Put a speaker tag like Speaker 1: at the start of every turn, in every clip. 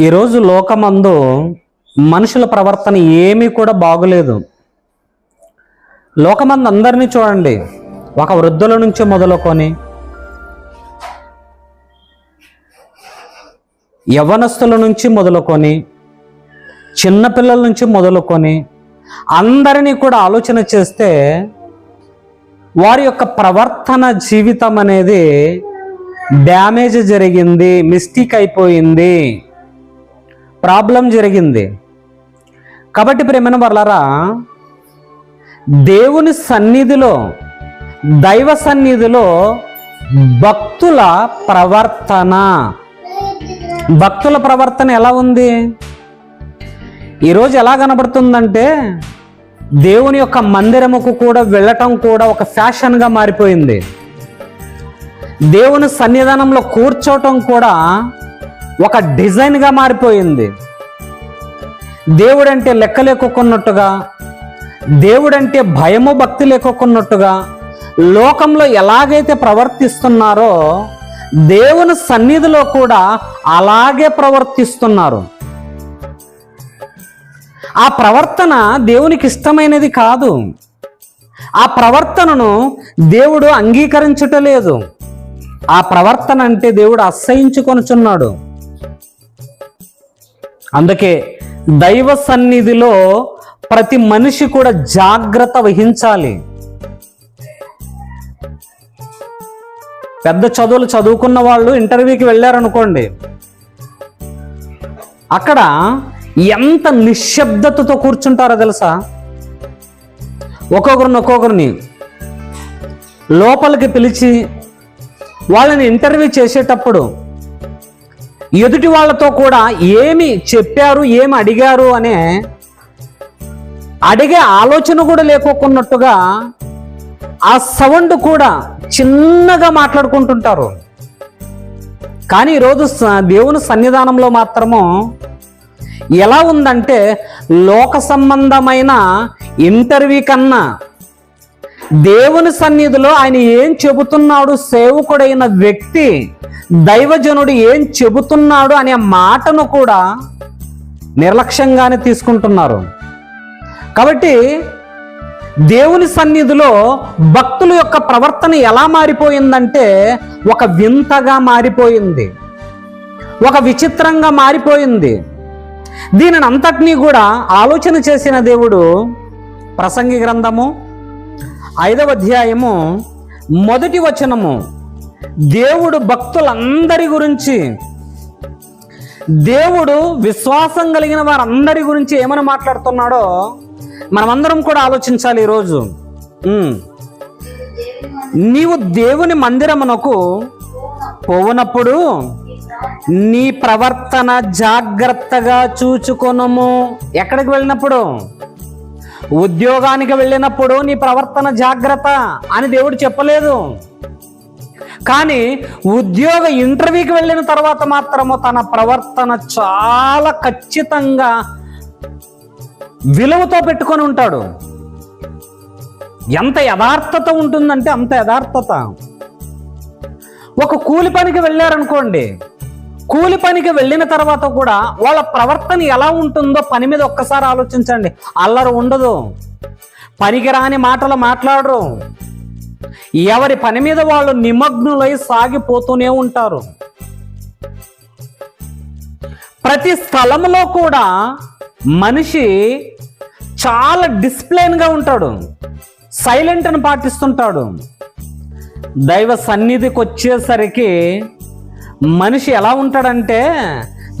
Speaker 1: ఈరోజు లోకమందు మనుషుల ప్రవర్తన ఏమీ కూడా బాగులేదు. లోకమందు అందరినీ చూడండి. ఒక వృద్ధుల నుంచి మొదలుకొని యవనస్తుల నుంచి మొదలుకొని చిన్నపిల్లల నుంచి మొదలుకొని అందరినీ కూడా ఆలోచన చేస్తే వారి యొక్క ప్రవర్తన జీవితం అనేది డ్యామేజ్ జరిగింది మిస్టేక్ అయిపోయింది. ప్రాబ్లం జరిగింది. కాబట్టి ప్రేమను వర్లరా దేవుని సన్నిధిలో దైవ సన్నిధిలో భక్తుల ప్రవర్తన. భక్తుల ప్రవర్తన ఎలా ఉంది? ఈరోజు ఎలా కనబడుతుందంటే దేవుని యొక్క మందిరముకు కూడా వెళ్ళటం కూడా ఒక ఫ్యాషన్గా మారిపోయింది. దేవుని సన్నిధానంలో కూర్చోవటం కూడా ఒక డిజైన్గా మారిపోయింది. దేవుడంటే లెక్క లేకున్నట్టుగా దేవుడంటే భయము భక్తి లేకున్నట్టుగా లోకంలో ఎలాగైతే ప్రవర్తిస్తున్నారో దేవుని సన్నిధిలో కూడా అలాగే ప్రవర్తిస్తున్నారు. ఆ ప్రవర్తన దేవునికి ఇష్టమైనది కాదు. ఆ ప్రవర్తనను దేవుడు అంగీకరించటలేదు. ఆ ప్రవర్తన అంటే దేవుడు అసహించుకొనుచున్నాడు. అందుకే దైవ సన్నిధిలో ప్రతి మనిషి కూడా జాగ్రత్త వహించాలి. పెద్ద చదువులు చదువుకున్న వాళ్ళు ఇంటర్వ్యూకి వెళ్ళారనుకోండి అక్కడ ఎంత నిశ్శబ్దతతో కూర్చుంటారో తెలుసా? ఒక్కొక్కరిని ఒక్కొక్కరిని లోపలికి పిలిచి వాళ్ళని ఇంటర్వ్యూ చేసేటప్పుడు ఎదుటి వాళ్ళతో కూడా ఏమి చెప్పారు ఏమి అడిగారు అనే అడిగే ఆలోచన కూడా లేకోకున్నట్టుగా ఆ సౌండ్ కూడా చిన్నగా మాట్లాడుకుంటుంటారు. కానీ ఈరోజు స- దేవుని సన్నిధానంలో మాత్రము ఎలా ఉందంటే లోక సంబంధమైన ఇంటర్వ్యూ కన్నా దేవుని సన్నిధిలో ఆయన ఏం చెబుతున్నాడు సేవకుడైన వ్యక్తి దైవజనుడు ఏం చెబుతున్నాడు అనే మాటను కూడా నిర్లక్ష్యంగానే తీసుకుంటున్నారు. కాబట్టి దేవుని సన్నిధిలో భక్తుల యొక్క ప్రవర్తన ఎలా మారిపోయిందంటే ఒక వింతగా మారిపోయింది. ఒక విచిత్రంగా మారిపోయింది. దీనిని అంతటినీ కూడా ఆలోచన చేసిన దేవుడు ప్రసంగి గ్రంథము ఐదవ అధ్యాయము మొదటి వచనము దేవుడు భక్తులందరి గురించి దేవుడు విశ్వాసం కలిగిన వారందరి గురించి ఏమని మాట్లాడుతున్నాడో మనమందరం కూడా ఆలోచించాలి ఈరోజు. నీవు దేవుని మందిరమునకు పోవునప్పుడు నీ ప్రవర్తన జాగ్రత్తగా చూచుకొనము. ఎక్కడికి వెళ్ళినప్పుడు? ఉద్యోగానికి వెళ్ళినప్పుడు నీ ప్రవర్తన జాగ్రత్త అని దేవుడు చెప్పలేదు. కానీ ఉద్యోగ ఇంటర్వ్యూకి వెళ్ళిన తర్వాత మాత్రము తన ప్రవర్తన చాలా ఖచ్చితంగా విలువతో పెట్టుకొని ఉంటాడు. ఎంత యథార్థత ఉంటుందంటే అంత యథార్థత. ఒక కూలి పనికి వెళ్ళారనుకోండి కూలి పనికి వెళ్ళిన తర్వాత కూడా వాళ్ళ ప్రవర్తన ఎలా ఉంటుందో పని మీద ఒక్కసారి ఆలోచించండి. అల్లరు ఉండదు. పనికిరాని మాటలు మాట్లాడరు. ఎవరి పని మీద వాళ్ళు నిమగ్నులై సాగిపోతూనే ఉంటారు. ప్రతి స్థలంలో కూడా మనిషి చాలా డిసిప్లైన్గా ఉంటాడు. సైలెంట్ని పాటిస్తుంటాడు. దైవ సన్నిధికి వచ్చేసరికి మనిషి ఎలా ఉంటాడంటే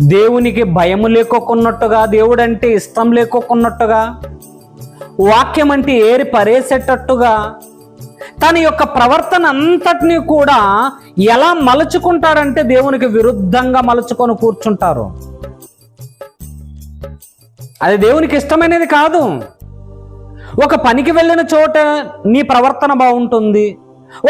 Speaker 1: దేవునికి భయము లేకోకున్నట్టుగా దేవుడంటే ఇష్టం లేకోకున్నట్టుగా వాక్యం అంటే ఏరి పరేసేటట్టుగా తన యొక్క ప్రవర్తన అంతటినీ కూడా ఎలా మలుచుకుంటాడంటే దేవునికి విరుద్ధంగా మలుచుకొని కూర్చుంటారు. అది దేవునికి ఇష్టమైనది కాదు. ఒక పనికి వెళ్ళిన చోట నీ ప్రవర్తన బాగుంటుంది.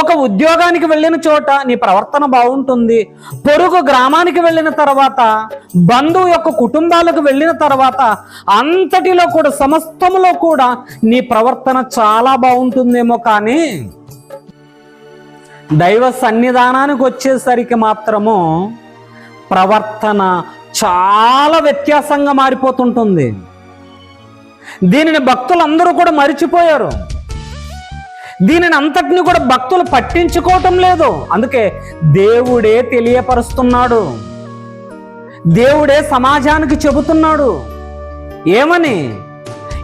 Speaker 1: ఒక ఉద్యోగానికి వెళ్ళిన చోట నీ ప్రవర్తన బాగుంటుంది. పొరుగు గ్రామానికి వెళ్ళిన తర్వాత బంధువు యొక్క కుటుంబాలకు వెళ్ళిన తర్వాత అంతటిలో కూడా సమస్తములో కూడా నీ ప్రవర్తన చాలా బాగుంటుందేమో కానీ దైవ సన్నిధానానికి వచ్చేసరికి మాత్రము ప్రవర్తన చాలా వ్యత్యాసంగా మారిపోతుంటుంది. దీనిని భక్తులందరూ కూడా మరిచిపోయారు. దీనిని అంతటిని కూడా భక్తులు పట్టించుకోవటం లేదు. అందుకే దేవుడే తెలియపరుస్తున్నాడు. దేవుడే సమాజానికి చెబుతున్నాడు. ఏమని?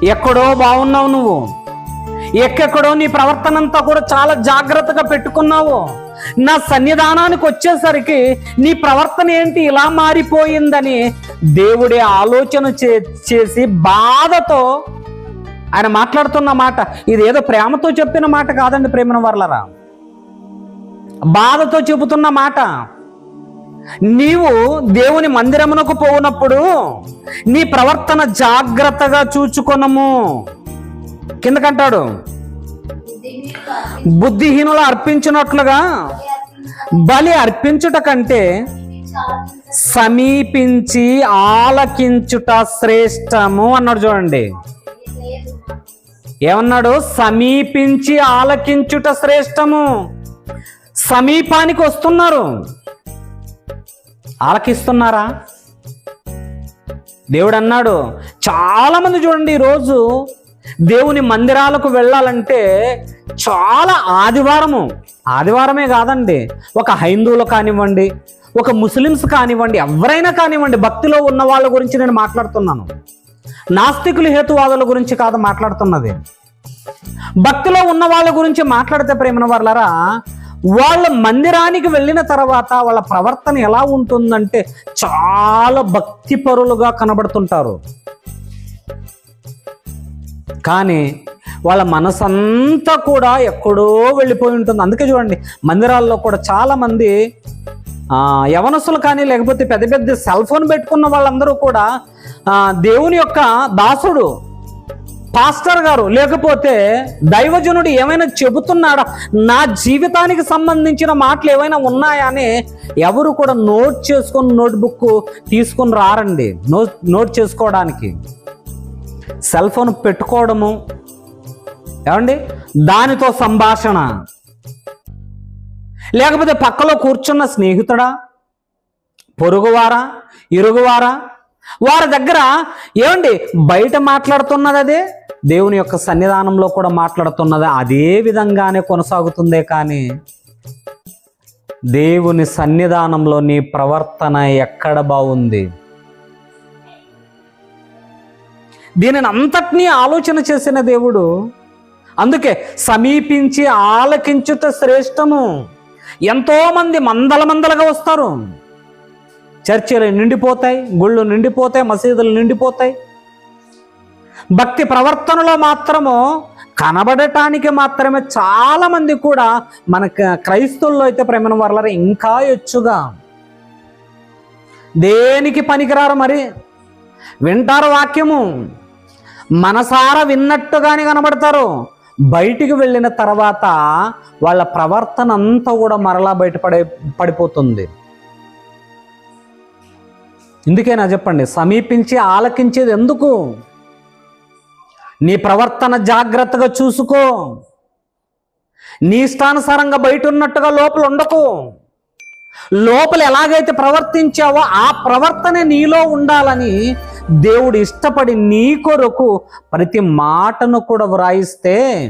Speaker 1: ఎక్కడో బాగున్నావు నువ్వు. ఎక్కడో నీ ప్రవర్తన అంతా కూడా చాలా జాగ్రత్తగా పెట్టుకున్నావు. నా సన్నిధానానికి వచ్చేసరికి నీ ప్రవర్తన ఏంటి ఇలా మారిపోయిందని దేవుడే ఆలోచన చే- చేసి బాధతో ఆయన మాట్లాడుతున్న మాట. ఇది ఏదో ప్రేమతో చెప్పిన మాట కాదండి ప్రేమను వర్లరా. బాధతో చెబుతున్న మాట. నీవు దేవుని మందిరమునకు పోనప్పుడు నీ ప్రవర్తన జాగ్రత్తగా చూచుకొనము. కిందకంటాడు. బుద్ధిహీనులు అర్పించినట్లుగా బలి అర్పించుట కంటే సమీపించి ఆలకించుట శ్రేష్టము అన్నాడు చూడండి. ఏమన్నాడు? సమీపించి ఆలకించుట శ్రేష్టము. సమీపానికి వస్తున్నారు. ఆలకిస్తున్నారా? దేవుడు అన్నాడు చాలా మంది చూడండి ఈరోజు దేవుని మందిరాలకు వెళ్ళాలంటే చాలా ఆదివారము. ఆదివారమే కాదండి. ఒక హైందువులు కానివ్వండి ఒక ముస్లిమ్స్ కానివ్వండి ఎవరైనా కానివ్వండి భక్తిలో ఉన్న వాళ్ళ గురించి నేను మాట్లాడుతున్నాను. నాస్తికులు హేతువాదుల గురించి కాదు మాట్లాడుతున్నది. భక్తిలో ఉన్న వాళ్ళ గురించి మాట్లాడితే ప్రేమన వాళ్ళరా వాళ్ళ మందిరానికి వెళ్ళిన తర్వాత వాళ్ళ ప్రవర్తన ఎలా ఉంటుందంటే చాలా భక్తిపరులుగా కనబడుతుంటారు. కానీ వాళ్ళ మనసంతా కూడా ఎక్కడో వెళ్ళిపోయి ఉంటుంది. అందుకే చూడండి మందిరాల్లో కూడా చాలా మంది ఆ, యవనస్తులు కానీ లేకపోతే పెద్ద పెద్ద సెల్ ఫోన్ పెట్టుకున్న వాళ్ళందరూ కూడా దేవుని యొక్క దాసుడు పాస్టర్ గారు లేకపోతే దైవజనుడు ఏమైనా చెబుతున్నాడా? నా జీవితానికి సంబంధించిన మాటలు ఏమైనా ఉన్నాయా అని ఎవరు కూడా నోట్ చేసుకొని నోట్బుక్ తీసుకొని రారండి. నోట్ నోట్ చేసుకోవడానికి. సెల్ ఫోన్ పెట్టుకోవడము. ఏమండి? దానితో సంభాషణ. లేకపోతే పక్కలో కూర్చున్న స్నేహితుడా? పొరుగువారా? ఇరుగువారా? వారి దగ్గర ఏమండి? బయట మాట్లాడుతున్నది అదే? దేవుని యొక్క సన్నిధానంలో కూడా మాట్లాడుతున్నది అదే విధంగానే కొనసాగుతుందే కానీ దేవుని సన్నిధానంలో నీ ప్రవర్తన ఎక్కడ బాగుంది? దీనిని అంతటినీ ఆలోచన చేసిన దేవుడు అందుకే సమీపించి ఆలకించుట శ్రేష్టము. ఎంతోమంది మందల మందలుగా వస్తారు. చర్చిలు నిండిపోతాయి గుళ్ళు నిండిపోతాయి మసీదులు నిండిపోతాయి. భక్తి ప్రవర్తనలో మాత్రము కనబడటానికి మాత్రమే చాలామంది కూడా మన క్రైస్తవుల్లో అయితే ప్రేమ వల్ల ఇంకా ఎచ్చుగా దేనికి పనికిరారు మరి? వింటారు వాక్యము. మనసారా విన్నట్టుగానే కనబడతారు. బయటికి వెళ్ళిన తర్వాత వాళ్ళ ప్రవర్తన అంతా కూడా మరలా బయటపడే పడిపోతుంది. ఇందుకేనా చెప్పండి? సమీపించి ఆలకించేది ఎందుకు? నీ ప్రవర్తన జాగ్రత్తగా చూసుకో. నీ ఇష్టానుసారంగా బయట ఉన్నట్టుగా లోపల ఉండకు. లోపల ఎలాగైతే ప్రవర్తించావో ఆ ప్రవర్తన నీలో ఉండాలని దేవుడు ఇష్టపడి నీ కొరకు ప్రతి మాటను కూడా వ్రాయిస్తే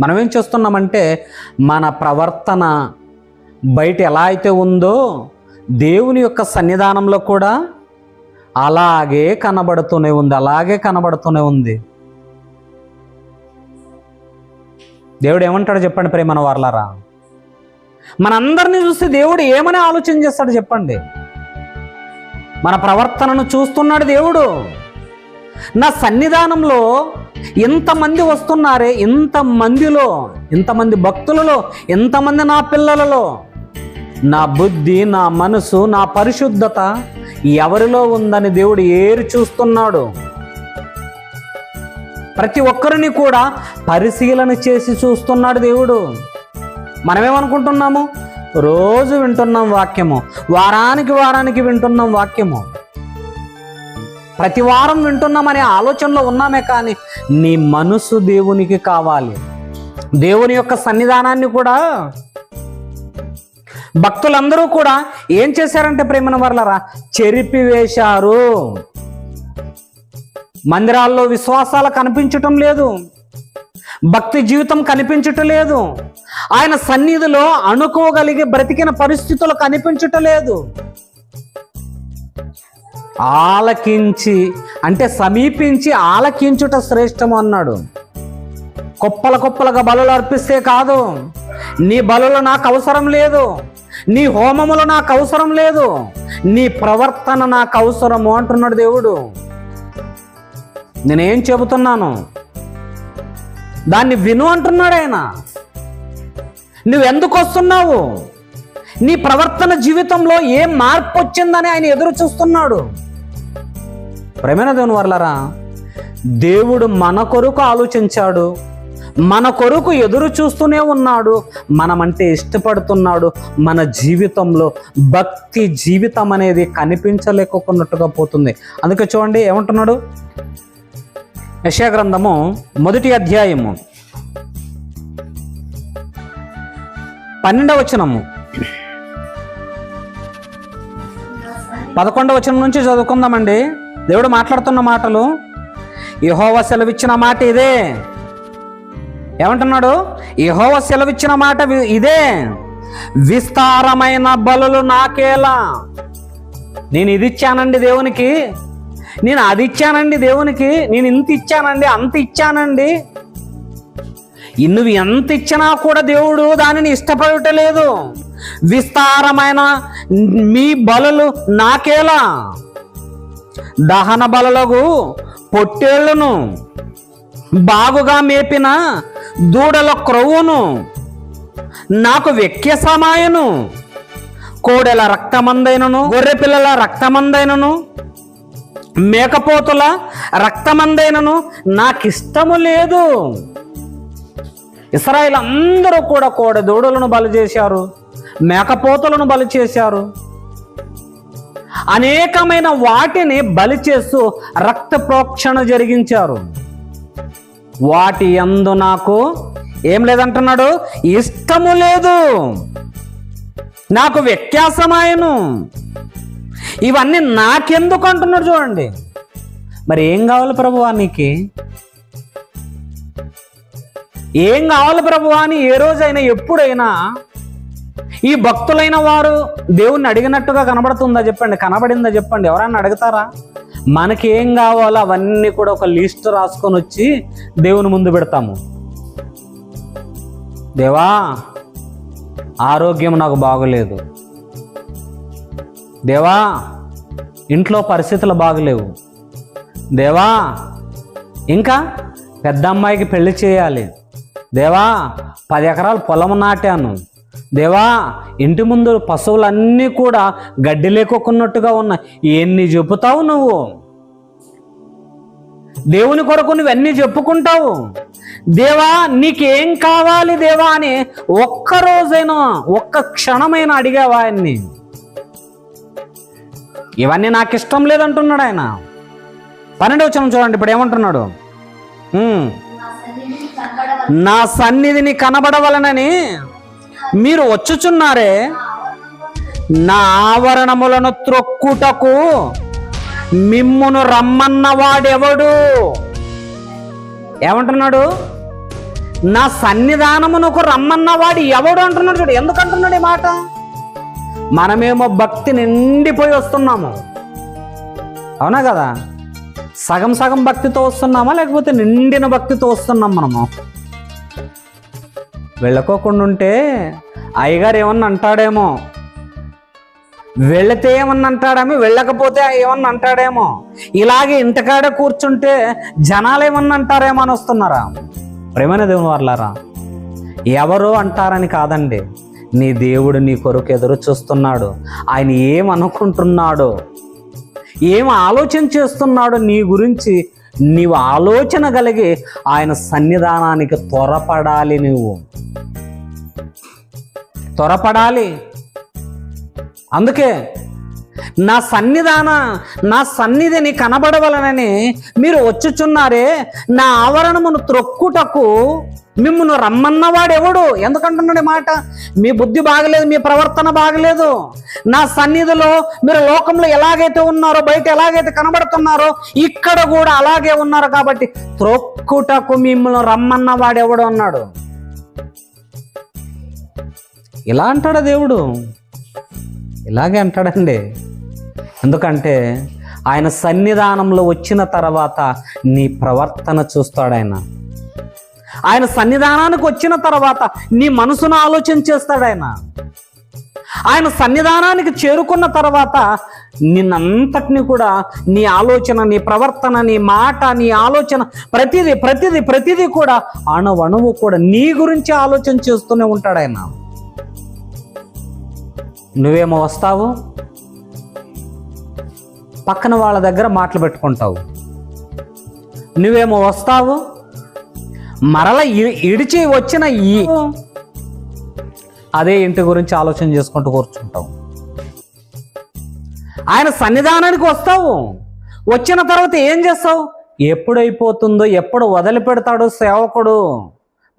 Speaker 1: మనం ఏం చేస్తున్నామంటే మన ప్రవర్తన బయట ఎలా అయితే ఉందో దేవుని యొక్క సన్నిధానంలో కూడా అలాగే కనబడుతూనే ఉంది అలాగే కనబడుతూనే ఉంది. దేవుడు ఏమంటాడు చెప్పండి ప్రేమన వార్లారా మనందరినీ చూస్తే దేవుడు ఏమని ఆలోచన చేస్తాడు చెప్పండి. మన ప్రవర్తనను చూస్తున్నాడు దేవుడు. నా సన్నిధానంలో ఇంతమంది వస్తున్నారే ఇంతమందిలో ఇంతమంది భక్తులలో ఇంతమంది నా పిల్లలలో. నా బుద్ధి నా మనసు నా పరిశుద్ధత ఎవరిలో ఉందని దేవుడు ఏరు చూస్తున్నాడు. ప్రతి ఒక్కరిని కూడా పరిశీలన చేసి చూస్తున్నాడు దేవుడు. మనమేమనుకుంటున్నాము? రోజు వింటున్నాం వాక్యము. వారానికి వారానికి వింటున్నాం వాక్యము. ప్రతి వారం వింటున్నామనే ఆలోచనలో ఉన్నామే కానీ నీ మనసు దేవునికి కావాలి. దేవుని యొక్క సన్నిధానాన్ని కూడా భక్తులందరూ కూడా ఏం చేశారంటే ప్రేమన వర్లరా చెరిపివేశారు మందిరాల్లో విశ్వాసాలు కనిపించటం లేదు. భక్తి జీవితం కనిపించటలేదు. ఆయన సన్నిధిలో అనుకోగలిగే బ్రతికిన పరిస్థితులు కనిపించటలేదు. ఆలకించి అంటే సమీపించి ఆలకించుట శ్రేష్టం అన్నాడు. కుప్పల కుప్పలుగా బలులు అర్పిస్తే కాదు. నీ బలులు నాకు అవసరం లేదు. నీ హోమములు నాకు అవసరం లేదు. నీ ప్రవర్తన నాకు అవసరము అంటున్నాడు దేవుడు. నేనేం చెబుతున్నాను? దాన్ని విను అంటున్నాడు ఆయన. నువ్వెందుకు వస్తున్నావు? నీ ప్రవర్తన జీవితంలో ఏం మార్పు వచ్చిందని ఆయన ఎదురు చూస్తున్నాడు. ప్రేమైన దేవుని వర్లరా దేవుడు మన కొరకు ఆలోచించాడు. మన కొరకు ఎదురు చూస్తూనే ఉన్నాడు. మనమంటే ఇష్టపడుతున్నాడు. మన జీవితంలో భక్తి జీవితం అనేది కనిపించలేకున్నట్టుగా పోతుంది. అందుకే చూడండి ఏమంటున్నాడు? యశాగ్రంథము మొదటి అధ్యాయము. పన్నెండవ వచనము. పదకొండవ వచనం నుంచి చదువుకుందామండి. దేవుడు మాట్లాడుతున్న మాటలు యహోవ సెలవిచ్చిన మాట ఇదే. ఏమంటున్నాడు? యహోవ సెలవిచ్చిన మాట ఇదే. విస్తారమైన బలులు నాకేలా? నేను ఇది ఇచ్చానండి దేవునికి. నేను అది ఇచ్చానండి దేవునికి నేను ఇంత ఇచ్చానండి అంత ఇచ్చానండి. నువ్వు ఎంత ఇచ్చినా కూడా దేవుడు దానిని ఇష్టపడటలేదు. విస్తారమైన మీ బలలు నాకేలా? దహన బలలకు పొట్టేళ్ళను బాగుగా మేపిన దూడల క్రొవ్వును నాకు వెక్య సమాయను కోడెల రక్తమందైనను గొర్రె పిల్లల రక్తమందైనను మేకపోతుల రక్తమందైనను నాకిష్టము లేదు. ఇస్రాయిల్ అందరూ కూడా కోడ దూడలను బలి చేశారు మేకపోతులను బలి చేశారు. అనేకమైన వాటిని బలి చేస్తూ రక్త ప్రోక్షణ జరిగించారు. వాటి ఎందు నాకు ఏం లేదంటున్నాడు? ఇష్టము లేదు. నాకు వ్యత్యాసమాయను. ఇవన్నీ నాకెందుకు అంటున్నాడు చూడండి. మరి ఏం కావాలి ప్రభువా నీకు? ఏం కావాలి ప్రభువా అని ఏ రోజైనా ఎప్పుడైనా ఈ భక్తులైన వారు దేవుణ్ణి అడిగినట్టుగా కనబడుతుందా చెప్పండి కనబడిందా చెప్పండి ఎవరైనా అడుగుతారా? మనకేం కావాలో అవన్నీ కూడా ఒక లిస్ట్ రాసుకొని వచ్చి దేవుని ముందు పెడతాము. దేవా ఆరోగ్యం నాకు బాగలేదు. దేవా ఇంట్లో పరిస్థితులు బాగలేవు. దేవా ఇంకా పెద్ద అమ్మాయికి పెళ్ళి చేయాలి. దేవా పది ఎకరాలు పొలం నాటాను. దేవా ఇంటి ముందు పశువులన్నీ కూడా గడ్డి లేకొకున్నట్టుగా ఉన్నాయి. ఎన్ని చెబుతావు నువ్వు? దేవుని కొరకు నువ్వన్నీ చెప్పుకుంటావు? దేవా నీకేం కావాలి దేవా అని ఒక్క రోజైనా ఒక్క క్షణమైనా అడిగావా ఆయన్ని? ఇవన్నీ నాకు ఇష్టం లేదంటున్నాడు ఆయన. పన్నెండవ వచ్చిన చూడండి ఇప్పుడు ఏమంటున్నాడు? నా సన్నిధిని కనబడవలనని మీరు వచ్చుచున్నారే నా ఆవరణములను త్రొక్కుటకు మిమ్మును రమ్మన్నవాడెవడు ఏమంటున్నాడు? నా సన్నిధానమునకు రమ్మన్నవాడు ఎవడు అంటున్నాడు చూడు ఎందుకంటున్నాడు ఈ మాట? మనమేమో భక్తి నిండిపోయి వస్తున్నాము. అవునా కదా? సగం సగం భక్తితో వస్తున్నామా? లేకపోతే నిండిన భక్తితో వస్తున్నాం మనము? వెళ్ళకోకుండా ఉంటే అయ్యగారు ఏమన్నా అంటాడేమో? వెళితే ఏమన్నా అంటాడేమో? వెళ్ళకపోతే ఏమన్నా అంటాడేమో? ఇలాగే ఇంటికాడ కూర్చుంటే జనాలు ఏమన్నా అంటారేమో అని వస్తున్నారా? ప్రేమైన దేవుని వర్లారా? ఎవరు అంటారని కాదండి. నీ దేవుడు నీ కొరకు ఎదురు చూస్తున్నాడు. ఆయన ఏమనుకుంటున్నాడో ఏం ఆలోచన చేస్తున్నాడో నీ గురించి నీవు ఆలోచన కలిగి ఆయన సన్నిధానానికి త్వరపడాలి నువ్వు. త్వరపడాలి. అందుకే నా సన్నిధాన నా సన్నిధిని కనబడవలనని మీరు వచ్చుచున్నారే నా ఆవరణమును త్రొక్కుటకు మిమ్మల్ని రమ్మన్నవాడు ఎవడు ఎందుకంటున్నాడు మాట? మీ బుద్ధి బాగలేదు మీ ప్రవర్తన బాగలేదు. నా సన్నిధిలో మీరు లోకంలో ఎలాగైతే ఉన్నారో బయట ఎలాగైతే కనబడుతున్నారో ఇక్కడ కూడా అలాగే ఉన్నారు కాబట్టి త్రొక్కుటకు మిమ్మల్ని రమ్మన్నవాడు ఎవడు అన్నాడు. ఇలా అంటాడా దేవుడు? ఇలాగే అంటాడండి. ఎందుకంటే ఆయన సన్నిధానంలో వచ్చిన తర్వాత నీ ప్రవర్తన చూస్తాడు ఆయన. ఆయన సన్నిధానానికి వచ్చిన తర్వాత నీ మనసును ఆలోచన చేస్తాడు ఆయన. ఆయన సన్నిధానానికి చేరుకున్న తర్వాత నిన్నంతటిని కూడా నీ ఆలోచన నీ ప్రవర్తన నీ మాట నీ ఆలోచన ప్రతిదీ ప్రతిదీ ప్రతిదీ కూడా అణువణువు కూడా నీ గురించి ఆలోచన చేస్తూనే ఉంటాడు ఆయన. నువ్వేమో వస్తావు? పక్కన వాళ్ళ దగ్గర మాటలు పెట్టుకుంటావు. నువ్వేమో వస్తావు? మరల ఇడిచి వచ్చిన ఈ అదే ఇంటి గురించి ఆలోచన చేసుకుంటూ కూర్చుంటావు. ఆయన సన్నిధానానికి వస్తావు. వచ్చిన తర్వాత ఏం చేస్తావు? ఎప్పుడైపోతుందో ఎప్పుడు వదిలిపెడతాడో సేవకుడు.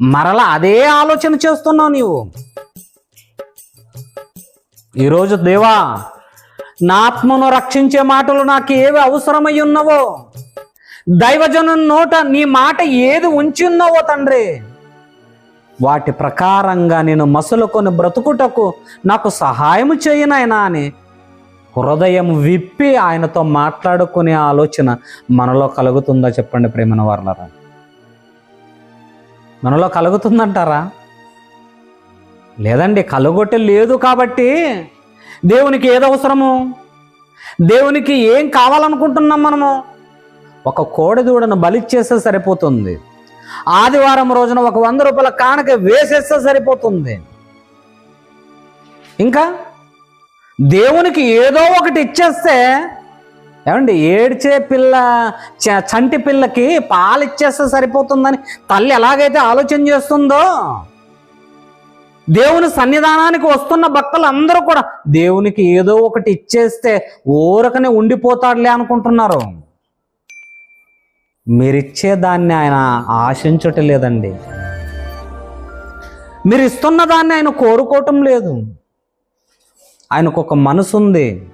Speaker 1: మరల అదే ఆలోచన చేస్తున్నావు నీవు. ఈరోజు దేవా నా ఆత్మను రక్షించే మాటలు నాకు ఏవి అవసరమై ఉన్నవో? దైవజనం నోట నీ మాట ఏది ఉంచున్నావో తండ్రి? వాటి ప్రకారంగా నేను మసులుకొని బ్రతుకుటకు నాకు సహాయం చేయనాయనా అని హృదయం విప్పి ఆయనతో మాట్లాడుకునే ఆలోచన మనలో కలుగుతుందా చెప్పండి ప్రేమన వర్లరా? మనలో కలుగుతుందంటారా? లేదండి కలుగొట్టే లేదు కాబట్టి దేవునికి ఏది అవసరము? దేవునికి ఏం కావాలనుకుంటున్నాం మనము? ఒక కోడెదూడను బలిచ్చేస్తే సరిపోతుంది. ఆదివారం రోజున ఒక వంద రూపాయల కానుక వేసేస్తే సరిపోతుంది. ఇంకా? దేవునికి ఏదో ఒకటి ఇచ్చేస్తే ఏమండి ఏడ్చే పిల్ల చ- చంటి పిల్లకి పాలు ఇచ్చేస్తే సరిపోతుందని తల్లి ఎలాగైతే ఆలోచన చేస్తుందో దేవుని సన్నిధానానికి వస్తున్న భక్తులు అందరూ కూడా దేవునికి ఏదో ఒకటి ఇచ్చేస్తే ఊరకనే ఉండిపోతాడులే అనుకుంటున్నారు. మీరిచ్చే దాన్ని ఆయన ఆశించటం లేదండి. మీరు ఇస్తున్న దాన్ని ఆయన కోరుకోవటం లేదు. ఆయనకు ఒక మనసు ఉంది.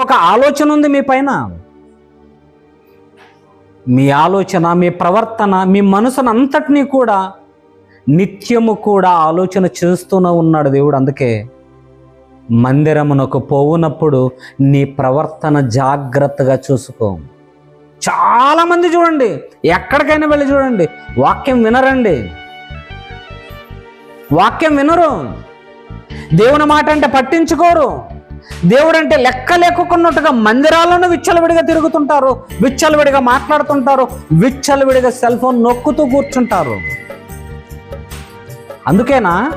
Speaker 1: ఒక ఆలోచన ఉంది మీ పైన. మీ ఆలోచన మీ ప్రవర్తన మీ మనసును అంతటినీ కూడా నిత్యము కూడా ఆలోచన చేస్తూనే ఉన్నాడు దేవుడు. అందుకే మందిరమునకు పోవునప్పుడు నీ ప్రవర్తన జాగ్రత్తగా చూసుకో. చాలామంది చూడండి ఎక్కడికైనా వెళ్ళి చూడండి వాక్యం వినరండి. వాక్యం వినరు. దేవుని మాట అంటే పట్టించుకోరు. దేవుడు అంటే లెక్క లేకున్నట్టుగా మందిరాలను విచ్చలవిడిగా తిరుగుతుంటారు విచ్చలవిడిగా మాట్లాడుతుంటారు విచ్చలవిడిగా సెల్ ఫోన్ నొక్కుతూ కూర్చుంటారు. అందుకేనా?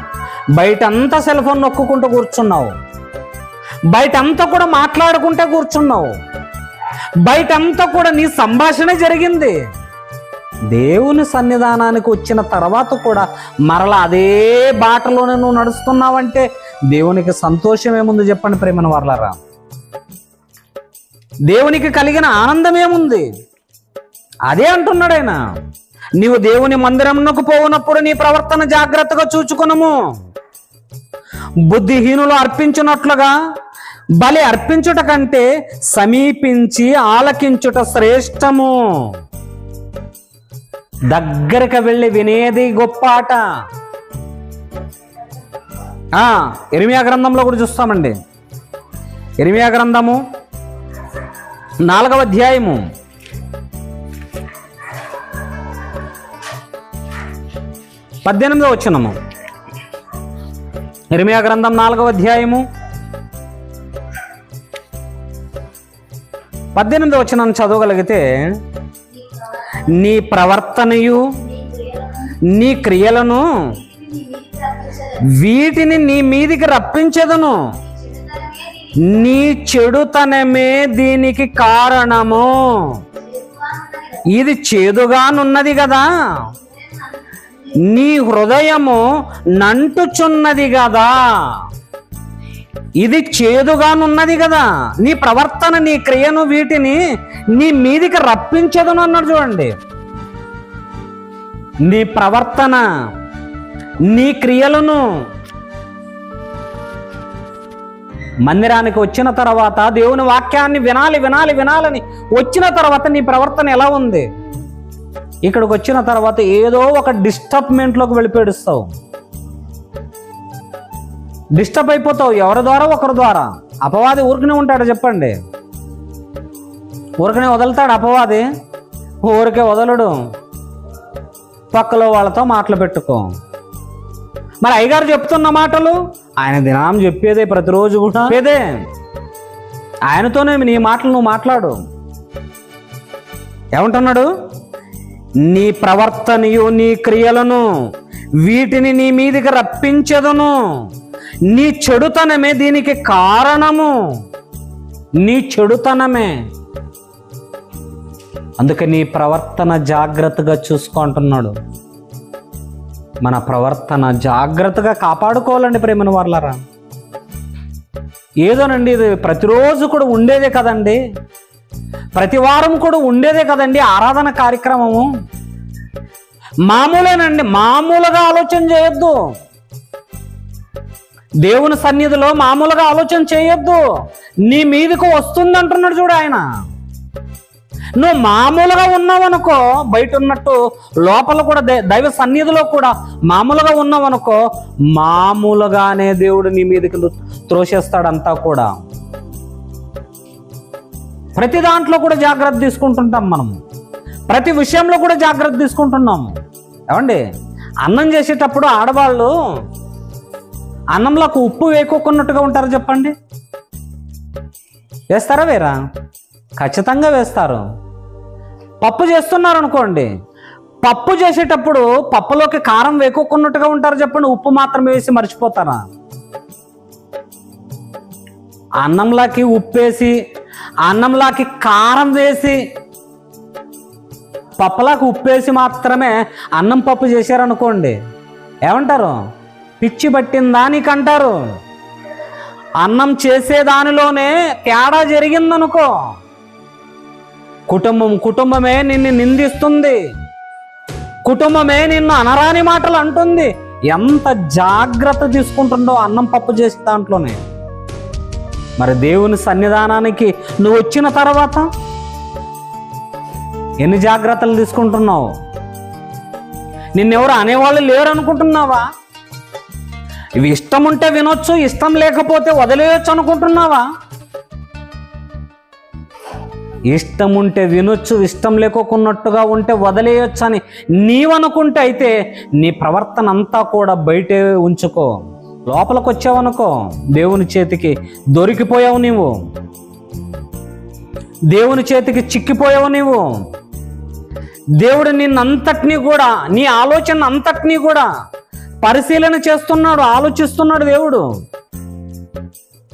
Speaker 1: బయటంతా సెల్ ఫోన్ నొక్కుంటూ కూర్చున్నావు. బయటంతా కూడా మాట్లాడుకుంటే కూర్చున్నావు. బయటంతా కూడా నీ సంభాషణ జరిగింది. దేవుని సన్నిధానానికి వచ్చిన తర్వాత కూడా మరలా అదే బాటలోనే నువ్వు నడుస్తున్నావంటే దేవునికి సంతోషం ఏముంది చెప్పండి ప్రేమను వర్లారా? దేవునికి కలిగిన ఆనందం ఏముంది? అదే అంటున్నాడు ఆయన. నీవు దేవుని మందిరంకు పోవునప్పుడు నీ ప్రవర్తన జాగ్రత్తగా చూచుకునము. బుద్ధిహీనులు అర్పించున్నట్లుగా బలి అర్పించుట కంటే సమీపించి ఆలకించుట శ్రేష్టము. దగ్గరకు వెళ్ళి వినేది గొప్ప ఆట. ఆ, గ్రంథంలో కూడా చూస్తామండి. ఎరిమియా గ్రంథము నాలుగవ అధ్యాయము. పద్దెనిమిదో వచ్చినము నిర్మయా గ్రంథం నాలుగవ అధ్యాయము. పద్దెనిమిది వచ్చిన చదవగలిగితే నీ ప్రవర్తనయు నీ క్రియలను వీటిని నీ మీదికి రప్పించదును. నీ చెడుతనమే దీనికి కారణము. ఇది చేదుగానున్నది కదా. నీ హృదయము నంటుచున్నది కదా ఇది చేదుగానున్నది కదా నీ ప్రవర్తన నీ క్రియను వీటిని నీ మీదికి రప్పించదును అన్నాడు చూడండి. నీ ప్రవర్తన నీ క్రియలను మందిరానికి వచ్చిన తర్వాత దేవుని వాక్యాన్ని వినాలి వినాలి వినాలని వచ్చిన తర్వాత నీ ప్రవర్తన ఎలా ఉంది? ఇక్కడికి వచ్చిన తర్వాత ఏదో ఒక డిస్టర్బ్మెంట్లోకి వెళ్ళిపేడుస్తావు. డిస్టర్బ్ అయిపోతావు ఎవరి ద్వారా? ఒకరి ద్వారా. అపవాది ఊరికనే ఉంటాడు చెప్పండి. ఊరికనే వదులుతాడు అపవాది? ఊరికే వదలడు. పక్కలో వాళ్ళతో మాటలు పెట్టుకో. మరి అయ్యగారు చెప్తున్న మాటలు ఆయన దినం చెప్పేదే ప్రతిరోజు కూడా చెప్పేదే. ఆయనతోనే నీ మాటలు నువ్వు మాట్లాడు. ఏమంటున్నాడు? నీ ప్రవర్తనయు నీ క్రియలను వీటిని నీ మీదికి రప్పించదును. నీ చెడుతనమే దీనికి కారణము. నీ చెడుతనమే. అందుకే నీ ప్రవర్తన జాగ్రత్తగా చూసుకుంటున్నాడు మన ప్రవర్తన జాగ్రత్తగా కాపాడుకోవాలండి ప్రేమను వాళ్ళరా ఏదోనండి ఇది ప్రతిరోజు కూడా ఉండేదే కదండి. ప్రతి వారం కూడా ఉండేదే కదండి ఆరాధన కార్యక్రమము. మామూలేనండి మామూలుగా ఆలోచన చేయొద్దు. దేవుని సన్నిధిలో మామూలుగా ఆలోచన చేయొద్దు. నీ మీదకు వస్తుంది అంటున్నాడు చూడు ఆయన. నువ్వు మామూలుగా ఉన్నావనుకో బయట ఉన్నట్టు లోపల కూడా దైవ సన్నిధిలో కూడా మామూలుగా ఉన్నావనుకో మామూలుగానే దేవుడు నీ మీదకి త్రోసేస్తాడంతా కూడా. ప్రతి దాంట్లో కూడా జాగ్రత్త తీసుకుంటుంటాం మనం ప్రతి విషయంలో కూడా జాగ్రత్త తీసుకుంటున్నాము ఏమండి? అన్నం చేసేటప్పుడు ఆడవాళ్ళు అన్నంలోకి ఉప్పు వేయకోకున్నట్టుగా ఉంటారు చెప్పండి. వేస్తారా వేరా ఖచ్చితంగా వేస్తారు. పప్పు చేస్తున్నారు అనుకోండి పప్పు చేసేటప్పుడు పప్పులోకి కారం వేకోకున్నట్టుగా ఉంటారు చెప్పండి. ఉప్పు మాత్రమే వేసి మర్చిపోతారా? అన్నంలోకి ఉప్పేసి అన్నంలాకి కారం వేసి పప్పులాకి ఉప్పేసి మాత్రమే అన్నం పప్పు చేశారనుకోండి ఏమంటారు? పిచ్చి పట్టిందా నీకంటారు అన్నం చేసే దానిలోనే తేడా జరిగిందనుకో కుటుంబం కుటుంబమే నిన్ను నిందిస్తుంది. కుటుంబమే నిన్ను అనరాని మాటలు అంటుంది. ఎంత జాగ్రత్త తీసుకుంటుండో అన్నం పప్పు చేసే దాంట్లోనే. మరి దేవుని సన్నిధానానికి నువ్వు వచ్చిన తర్వాత ఎన్ని జాగ్రత్తలు తీసుకుంటున్నావు? నిన్నెవరు అనేవాళ్ళు లేరు అనుకుంటున్నావా ఇవి ఇష్టం ఉంటే వినొచ్చు ఇష్టం లేకపోతే వదిలేయొచ్చు అనుకుంటున్నావా? ఇష్టం ఉంటే వినొచ్చు ఇష్టం లేకోకున్నట్టుగా ఉంటే వదిలేయొచ్చు అని నీవనుకుంటే అయితే నీ ప్రవర్తన అంతా కూడా బయటే ఉంచుకో. లోపలికి వచ్చావనుకో దేవుని చేతికి దొరికిపోయావు నీవు. దేవుని చేతికి చిక్కిపోయావు నీవు. దేవుడు నిన్నంతటినీ కూడా నీ ఆలోచన అంతటినీ కూడా పరిశీలన చేస్తున్నాడు ఆలోచిస్తున్నాడు దేవుడు.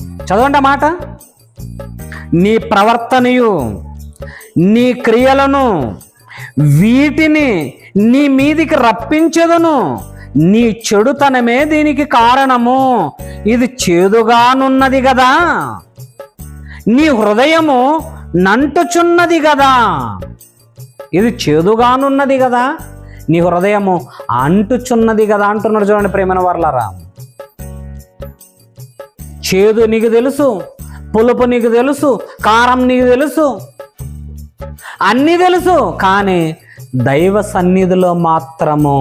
Speaker 1: చదవండి మాట. నీ ప్రవర్తనయు నీ క్రియలను వీటిని నీ మీదికి రప్పించదును. నీ చెడుతనమే దీనికి కారణము. ఇది చేదుగానున్నది కదా నీ హృదయము నంటుచున్నది కదా ఇది చేదుగానున్నది కదా నీ హృదయము అంటుచున్నది కదా అంటున్నాడు చూడండి ప్రేమన వర్లరా. చేదు నీకు తెలుసు పులుపు నీకు తెలుసు కారం నీకు తెలుసు. అన్నీ తెలుసు కానీ దైవ సన్నిధిలో మాత్రము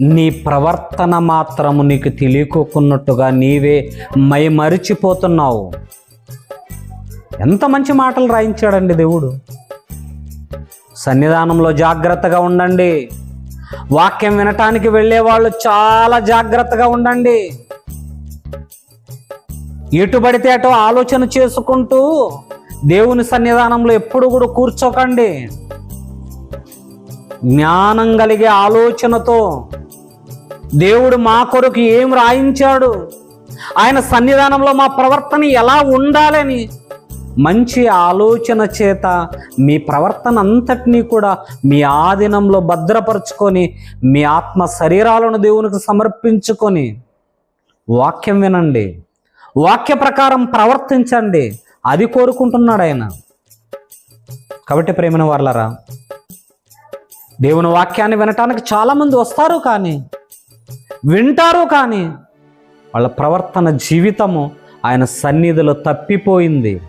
Speaker 1: నీ ప్రవర్తన మాత్రము నీకు తెలియకోకున్నట్టుగా నీవే మైమరిచిపోతున్నావు. ఎంత మంచి మాటలు రాయించాడండి దేవుడు. సన్నిధానంలో జాగ్రత్తగా ఉండండి. వాక్యం వినటానికి వెళ్ళే వాళ్ళు చాలా జాగ్రత్తగా ఉండండి. ఎటు పడితే అటు ఆలోచన చేసుకుంటూ దేవుని సన్నిధానంలో ఎప్పుడు కూడా కూర్చోకండి. జ్ఞానం కలిగే ఆలోచనతో దేవుడు మా కొరకు ఏం రాయించాడు? ఆయన సన్నిధానంలో మా ప్రవర్తన ఎలా ఉండాలని? మంచి ఆలోచన చేత మీ ప్రవర్తన అంతటినీ కూడా మీ ఆధీనంలో భద్రపరుచుకొని మీ ఆత్మ శరీరాలను దేవునికి సమర్పించుకొని వాక్యం వినండి. వాక్య ప్రకారం ప్రవర్తించండి. అది కోరుకుంటున్నాడు ఆయన. కాబట్టి ప్రేమిన వాళ్ళరా దేవుని వాక్యాన్ని వినటానికి చాలామంది వస్తారు కానీ వింటారు కానీ వాళ్ళ ప్రవర్తన జీవితము ఆయన సన్నిధిలో తప్పిపోయింది.